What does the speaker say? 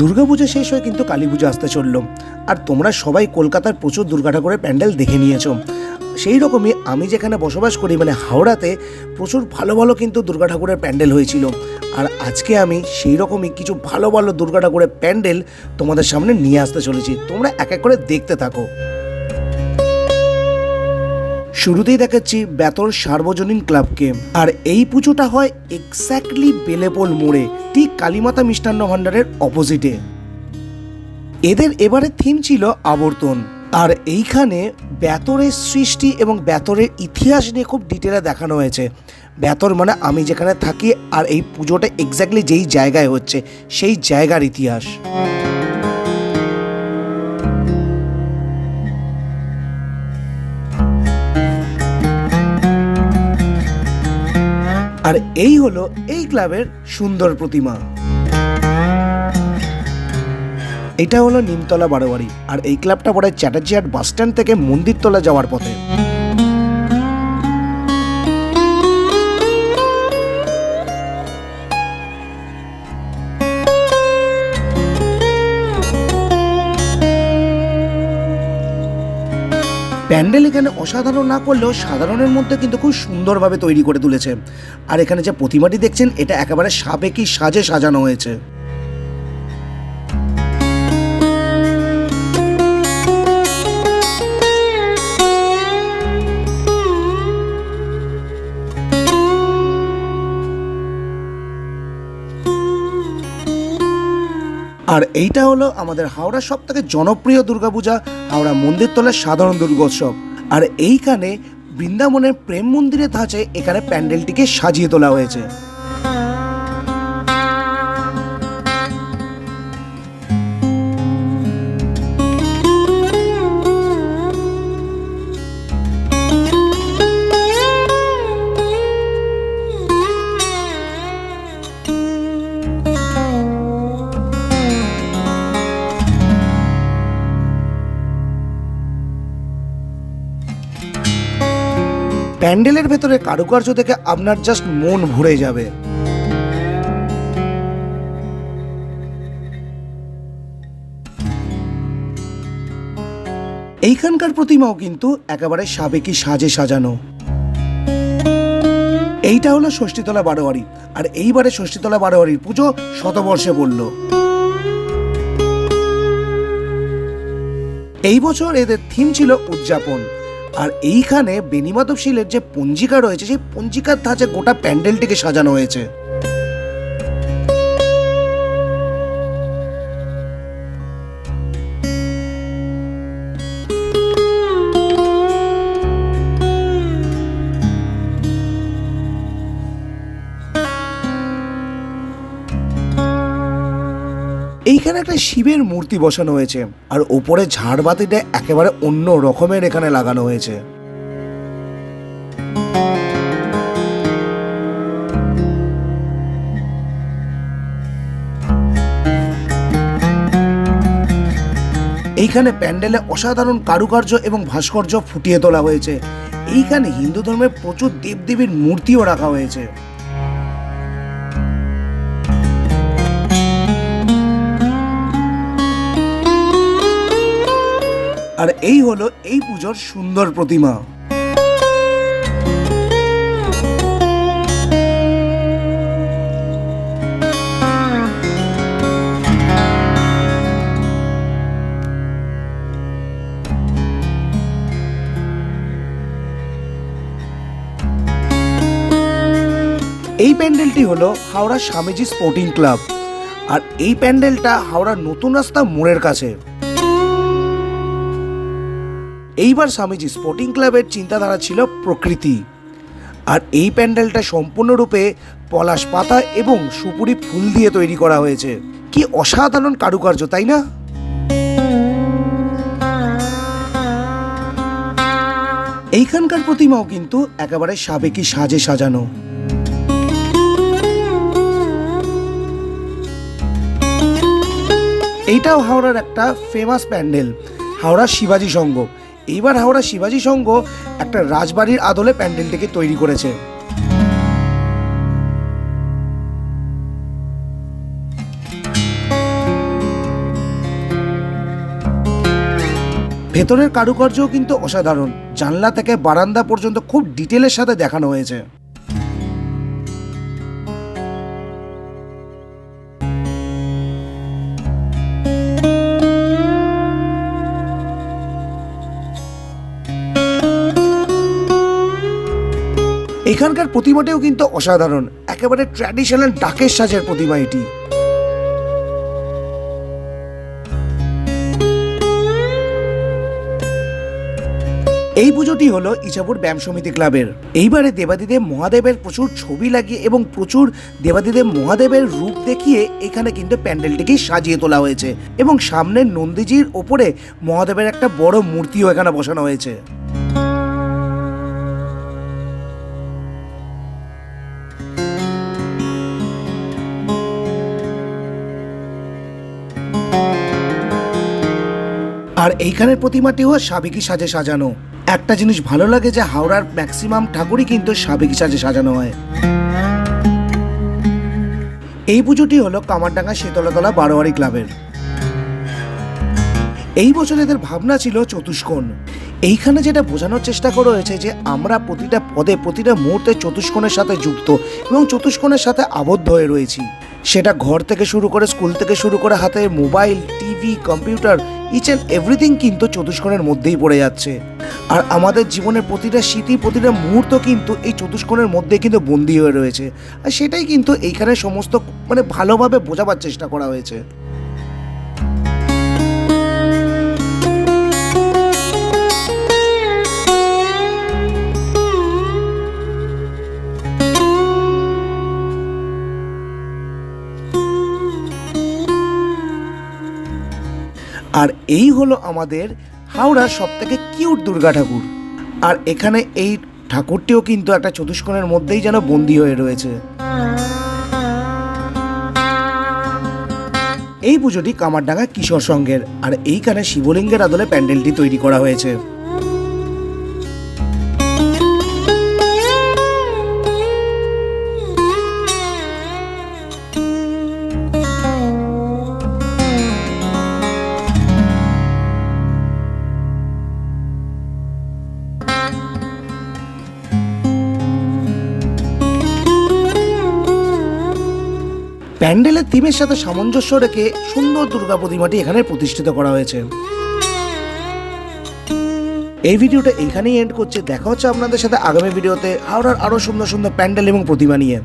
দুর্গাপূজা শেষ হয়ে কিন্তু কালী পুজো আসতে চলল। আর তোমরা সবাই কলকাতার প্রচুর দুর্গা ঠাকুরের প্যান্ডেল দেখে নিয়েছো। সেই রকমই আমি যেখানে বসবাস করি মানে হাওড়াতে, প্রচুর ভালো ভালো কিন্তু দুর্গা ঠাকুরের প্যান্ডেল হয়েছিল। আর আজকে আমি সেই রকমই কিছু ভালো ভালো দুর্গা ঠাকুরের প্যান্ডেল তোমাদের সামনে নিয়ে আসতে চলেছি। তোমরা এক এক করে দেখতে থাকো। শুরুতেই দেখাচ্ছি বেতর সার্বজনীন ক্লাবকে। আর এই পুজোটা হয় এক্স্যাক্টলি বেলেপোল মোড়ে, ঠিক কালীমাতা মিষ্টান্ন ভাণ্ডারের অপোজিটে এদের এবারে থিম ছিল আবর্তন। আর এইখানে বেতরের সৃষ্টি এবং বেতরের ইতিহাস নিয়ে খুব ডিটেলে দেখানো হয়েছে। বেতর মানে আমি যেখানে থাকি আর এই পুজোটা এক্স্যাক্টলি যেই জায়গায় হচ্ছে, সেই জায়গার ইতিহাস। আর এই হলো এই ক্লাবের সুন্দর প্রতিমা। এটা হলো নিমতলা বারোয়ারি, আর এই ক্লাবটা পড়ে চ্যাটার্জি বাস স্ট্যান্ড থেকে মন্দিরতলা যাওয়ার পথে। প্যান্ডেল এখানে অসাধারণ না করলেও সাধারণের মধ্যে কিন্তু খুব সুন্দরভাবে তৈরি করে তুলেছে। আর এখানে যে প্রতিমাটি দেখছেন, এটা একেবারে সাবেকি সাজে সাজানো হয়েছে। আর এইটা হলো আমাদের হাওড়া সব থেকে জনপ্রিয় দুর্গাপূজা, হাওড়া মন্দির তলের সাধারণ দুর্গোৎসব। আর এইখানে বৃন্দাবনের প্রেম মন্দিরের ধাঁচে এখানে প্যান্ডেলটিকে সাজিয়ে তোলা হয়েছে। প্যান্ডেলের ভেতরে কারুকার্য দেখে আপনার জাস্ট মন ভরে যাবে। এইখানকার প্রতিমাও কিন্তু একেবারে সাবেকি সাজে সাজানো। এইটা হলো ষষ্ঠীতলা বারোয়ারি, আর এইবারে ষষ্ঠীতলা বারোয়ারির পুজো শতবর্ষে পড়ল। এই বছর এদের থিম ছিল উদযাপন আর এইখানে বেনিমাধব শিলের যে পঞ্জিকা রয়েছে সেই পঞ্জিকার ধাঁচে গোটা প্যান্ডেলটিকে সাজানো হয়েছে। এইখানে একটা শিবের মূর্তি বসানো হয়েছে, আর ওপরে ঝাড়বাতিটা একেবারে অন্য রকমের এখানে লাগানো হয়েছে। এইখানে প্যান্ডেলে অসাধারণ কারুকার্য এবং ভাস্কর্য ফুটিয়ে তোলা হয়েছে। এইখানে হিন্দু ধর্মের প্রচুর দেবদেবীর মূর্তিও রাখা হয়েছে। আর এই হলো এই পুজোর সুন্দর প্রতিমা। এই প্যান্ডেলটি হলো হাওড়া স্বামীজি স্পোর্টিং ক্লাব। আর এই প্যান্ডেলটা হাওড়ার নতুন রাস্তা মোড়ের কাছে। এইবার স্বামীজি স্পোর্টিং ক্লাবের চিন্তাধারা ছিল প্রকৃতি। আর এই প্যান্ডেলটা সম্পূর্ণরূপে পলাশ পাতা এবং সুপুরি ফুল দিয়ে তৈরি করা হয়েছে। কি অসাধারণ কারুকার্য, তাই না? এইখানকার প্রতিমাও কিন্তু একেবারে সাবেকি সাজে সাজানো। এইটাও হাওড়ার একটা ফেমাস প্যান্ডেল হাওড়া শিবাজি সংঘ। এইবার হাওড়া শিবাজি সংঘ একটা রাজবাড়ির আদলে প্যান্ডেলটিকে তৈরি করেছে। ভেতরের কারুকার্যও কিন্তু অসাধারণ। জানলা থেকে বারান্দা পর্যন্ত খুব ডিটেলের সাথে দেখানো হয়েছে। এখানকার প্রতিমাটিও কিন্তু অসাধারণ। একেবারে ট্র্যাডিশনাল ডাকের সাজের প্রতিমা এটি। এই পুজোটি হলো ইচাপুর ব্যায়াম সমিতি ক্লাবের। এইবারে দেবাদিদেব মহাদেবের প্রচুর ছবি লাগিয়ে এবং প্রচুর দেবাদিদেব মহাদেবের রূপ দেখিয়ে এখানে কিন্তু প্যান্ডেলটিকে সাজিয়ে তোলা হয়েছে। এবং সামনে নন্দীজির ওপরে মহাদেবের একটা বড় মূর্তিও এখানে বসানো হয়েছে। আর এইখানের প্রতিমাটিও সাবেকি সাজে সাজানো। একটা জিনিস ভালো লাগে যে হাওড়ার ম্যাক্সিমাম ঠাকুরই কিন্তু সাবেকি সাজে সাজানো হয়। এই পুজোটি হলো কামারডাঙ্গা শীতলতলা বারোয়ারি ক্লাবের। এই বছর এদের ভাবনা ছিল চতুষ্কোণ। এইখানে যেটা বোঝানোর চেষ্টা করা হয়েছে যে আমরা প্রতিটা পদে, প্রতিটা মুহূর্তে চতুষ্কোণের সাথে যুক্ত এবং চতুষ্কোণের সাথে আবদ্ধ হয়ে রয়েছি। সেটা ঘর থেকে শুরু করে, স্কুল থেকে শুরু করে হাতে mobile, TV, computer each and everything কিন্তু চতুষ্কোণের মধ্যেই পড়ে যাচ্ছে। আর আমাদের জীবনের প্রতিটা স্মৃতি, প্রতিটা মুহূর্ত কিন্তু এই চতুষ্কোণের মধ্যে কিন্তু বন্দী হয়ে রয়েছে। আর সেটাই কিন্তু এইখানে সমস্ত মানে ভালোভাবে বোঝাবার চেষ্টা করা হয়েছে। এই হলো আমাদের হাওড়ার সব থেকে কিউট দুর্গা ঠাকুর। আর এখানে এই ঠাকুরটিও কিন্তু একটা চতুষ্কোণের মধ্যেই যেন বন্দী হয়ে রয়েছে। এই পুজোটি কামারডাঙ্গা কিশোর সংঘের, আর এইখানে শিবলিঙ্গের আদলে প্যান্ডেলটি তৈরি করা হয়েছে। প্যান্ডেলের থিমের সাথে সামঞ্জস্য রেখে সুন্দর দুর্গা প্রতিমাটি এখানে প্রতিষ্ঠিত করা হয়েছে। এই ভিডিওটা এখানেই এন্ড করছে। দেখা হচ্ছে আপনাদের সাথে আগামী ভিডিওতে। হাওড়ার আরও সুন্দর সুন্দর প্যান্ডেল এবং প্রতিমা নিয়ে।